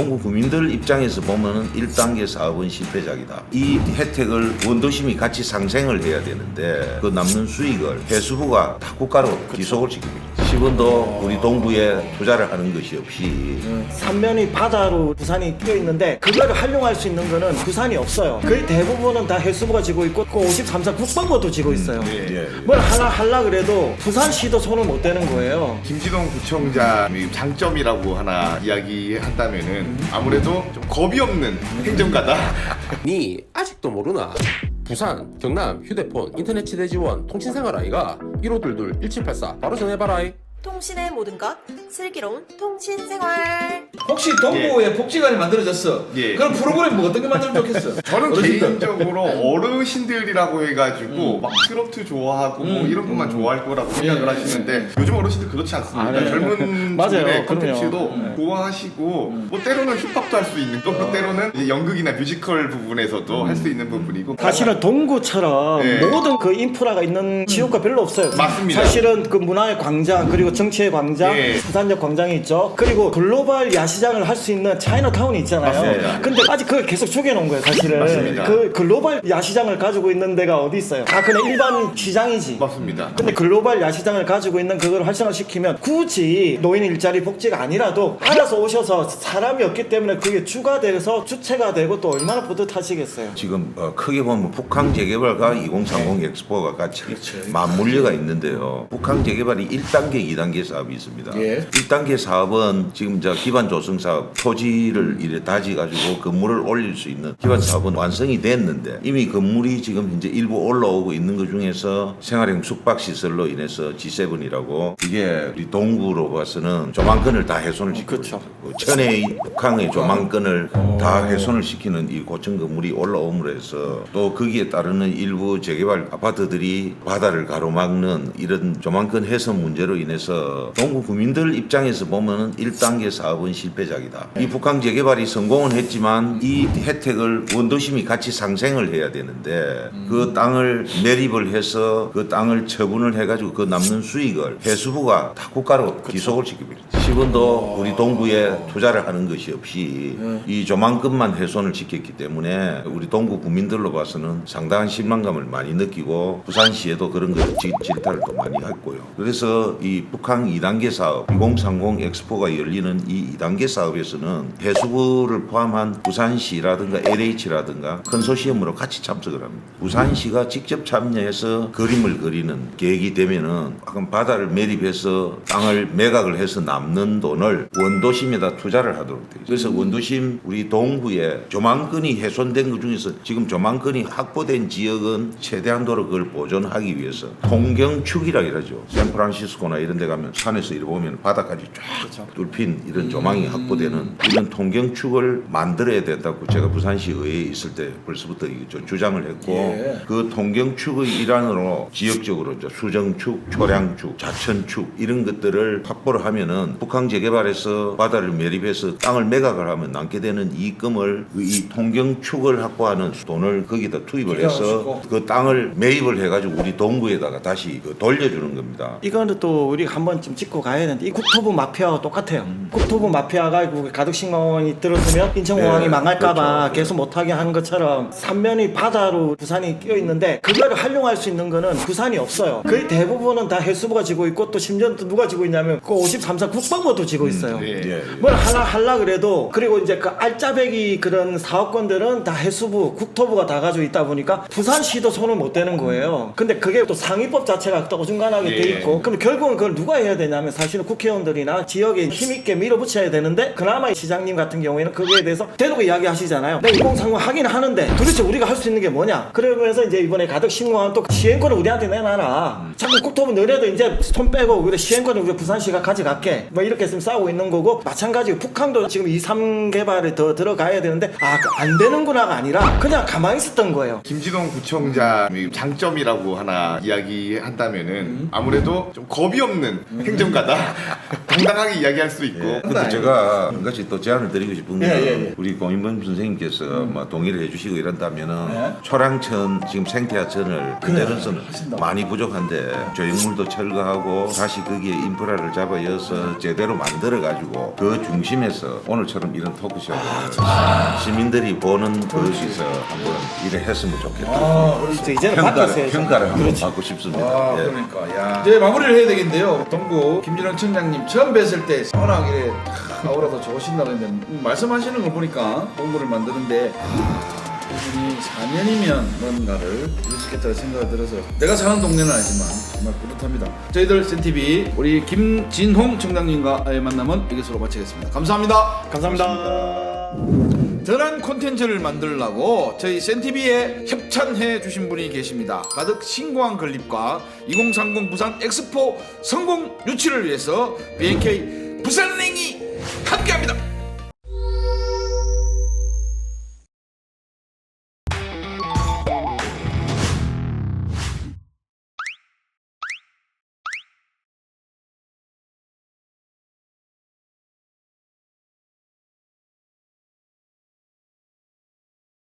동구 구민들 입장에서 보면은 1단계 사업은 실패작이다. 이 혜택을 원도심이 같이 상생을 해야 되는데 그 남는 수익을 해수부가 다 국가로 기속을 시킵니다. 10원도 우리 동구에 투자를 하는 것이 없이 삼면이 바다로 부산이 끼어 있는데 그거를 활용할 수 있는 거는 부산이 없어요. 거의 대부분은 다 해수부가 지고 있고 그 53사 국방부도 지고 있어요. 예. 뭘 하나 하려 그래도 부산시도 손을 못 대는 거예요. 김지동 구청장의 장점이라고 하나 이야기한다면은 아무래도 좀 겁이 없는 행정가다. 니 아직도 모르나? 부산, 경남, 휴대폰, 인터넷 지대 지원, 통신생활 아이가 1522 1784 바로 전해봐라 이. 통신의 모든 것 슬기로운 통신 생활. 혹시 동구에 복지관이 만들어졌어. 예. 그럼 프로그램 뭐 어떤 게 만들면 좋겠어? 저는 어르신들. 개인적으로 어르신들이라고 해가지고 막 트로트 좋아하고 뭐 이런 것만 좋아할 거라고 생각을 하시는데 요즘 어르신들 그렇지 않습니다. 아, 네. 젊은 맞아요. 분들의. 컨텐츠도 좋아하시고 뭐 때로는 힙합도 할 수 있는 또 때로는 이제 연극이나 뮤지컬 부분에서도 할 수 있는 부분이고 사실은 동구처럼 네. 모든 그 인프라가 있는 지역가 별로 없어요. 맞습니다. 사실은 그 문화의 광장 그리고 정치의 광장, 예. 부산역 광장이 있죠. 그리고 글로벌 야시장을 할 수 있는 차이나타운이 있잖아요. 맞습니다. 근데 아직 그걸 계속 죽여놓은 거예요, 사실은. 맞습니다. 그 글로벌 야시장을 가지고 있는 데가 어디 있어요? 다 그냥 일반 시장이지. 맞습니다. 근데 글로벌 야시장을 가지고 있는 그걸 활성화시키면 굳이 노인 일자리 복지가 아니라도 알아서 오셔서 사람이 없기 때문에 그게 주가 돼서 주체가 되고 또 얼마나 뿌듯하시겠어요. 지금 어, 크게 보면 북한 재개발과 2030 엑스포가 같이 맞물려가 있는데요. 북한 재개발이 1단계, 2단계 사업이 있습니다. 예. 1단계 사업은 지금 저 기반 조성 사업 토지를 이래 다지 가지고 건물을 올릴 수 있는 기반 사업은 완성이 됐는데 이미 건물이 지금 현재 일부 올라오고 있는 것 중에서 생활형 숙박 시설로 인해서 G7이라고 이게 우리 동구로 봐서는 조망권을 다 훼손을 시키고 그렇죠. 있어요. 천의 북한의 조망권을 다 훼손을 시키는 이 고층 건물이 올라옴으로 해서 또 거기에 따르는 일부 재개발 아파트들이 바다를 가로막는 이런 조망권 훼손 문제로 인해서 동구 구민들 입장에서 보면은 1단계 사업은 실패작이다. 이 북한 재개발이 성공은 했지만 이 혜택을 원도심이 같이 상생을 해야 되는데 그 땅을 매립을 해서 그 땅을 처분을 해가지고 그 남는 수익을 해수부가 다 국가로 기속을 시킵니다. 10원도 우리 동구에 투자를 하는 것이 없이 이 조만큼만 훼손을 시켰기 때문에 우리 동구 국민들로 봐서는 상당한 실망감을 많이 느끼고 부산시에도 그런 것 질- 질타를 또 많이 했고요. 그래서 이 북한 2단계 사업 2030 엑스포가 열리는 이 2단계 사업에서는 해수부를 포함한 부산시라든가 LH라든가 컨소시엄으로 같이 참석을 합니다. 부산시가 직접 참여해서 그림을 그리는 계획이 되면은 아까 바다를 매립해서 땅을 매각을 해서 남는 돈을 원도심에다 투자를 하도록 되어. 그래서 원도심 우리 동구에 조망권이 훼손된 것 중에서 지금 조망권이 확보된 지역은 최대한도로 그걸 보존하기 위해서 통경축이라 이러죠. 샌프란시스코나 이런 데가 면 산에서 이렇게 보면 바다까지 쫙 뚫힌 이런 조망이 확보되는 이런 통경축을 만들어야 된다고 제가 부산시 의회에 있을 때 벌써부터 이저 주장을 했고 예. 그 통경축의 일환으로 지역적으로 이제 수정축, 초량축, 자천축 이런 것들을 확보를 하면은 북한 재개발에서 바다를 매립해서 땅을 매각을 하면 남게 되는 이익금을 그이 통경축을 확보하는 돈을 거기다 투입을 해서. 그 땅을 매입을 해가지고 우리 동구에다가 다시 그 돌려주는 겁니다. 이거는 또 우리 가한 번쯤 짚고 가야 되는데 이 국토부 마피아와 똑같아요. 국토부 마피아가 그 가덕식망원이 들어서면 인천공항이 네, 망할까봐 그렇죠. 계속 못하게 하는 것처럼 삼면이 바다로 부산이 끼어 있는데 그거를 활용할 수 있는 거는 부산이 없어요. 거의 대부분은 다 해수부가 지고 있고 또 심지어 또 누가 지고 있냐면 그 53사 국방부도 지고 있어요. 예. 예. 뭘 하나 하려 그래도 그리고 이제 그 알짜배기 그런 사업권들은 다 해수부 국토부가 다 가지고 있다 보니까 부산시도 손을 못 대는 거예요. 근데 그게 또 상위법 자체가 또 어중간하게 돼 예. 있고 그럼 결국은 그걸 누가 해야 되냐면 사실은 국회의원들이나 지역에 힘있게 밀어붙여야 되는데 그나마 시장님 같은 경우에는 그거에 대해서 대놓고 이야기하시잖아요. 네, 2030 하긴 하는데 도대체 우리가 할 수 있는 게 뭐냐? 그러면서 이제 이번에 가덕 신공항 또 시행권을 우리한테 내놔라. 자꾸 국토부 너네도 이제 손 빼고 그래 시행권을 우리 부산시가 가져갈게. 뭐 이렇게 했으면 싸우고 있는 거고 마찬가지로 북한도 지금 2, 3 개발에 더 들어가야 되는데 아 안 되는구나가 아니라 그냥 가만히 있었던 거예요. 김지동 구청장의 장점이라고 하나 이야기한다면은 아무래도 좀 겁이 없는 행정가다. 당당하게 이야기할 수 있고. 예. 근데 제가 한 가지 또 제안을 드리고 싶은 게 예, 예, 예. 우리 고인범 선생님께서 뭐 동의를 해주시고 이런다면은 네. 초량천 지금 생태하천을 그대로서는 많이 부족한데 조형물도 철거하고 다시 거기에 인프라를 잡아여서 제대로 만들어 가지고 그 중심에서 오늘처럼 이런 토크쇼를 아, 시민들이 보는 거기서 한번 일을 했으면 좋겠다. 아, 이제 이제는 평가를, 바뀌었어요. 평가를 한번 그렇지. 받고 싶습니다. 아, 예. 그러니까 야. 이제 마무리를 해야 되겠는데요. 동구 김진영 청장님 처음 뵀을 때 워낙에 아우라도 좋으신다 그랬는데 음, 말씀하시는 걸 보니까 공부를 만드는데 아, 이분이 4년이면 뭔가를 있겠다는 생각이 들어서 내가 사는 동네는 아니지만 정말 뿌듯합니다. 저희들 센TV 우리 김진홍 청장님과의 만남은 여기서로 마치겠습니다. 감사합니다. 감사합니다. 전환 콘텐츠를 만들려고 저희 센TV에 협찬해 주신 분이 계십니다. 가득 신고한 건립과 2030 부산 엑스포 성공 유치를 위해서 BNK 부산행이 함께합니다.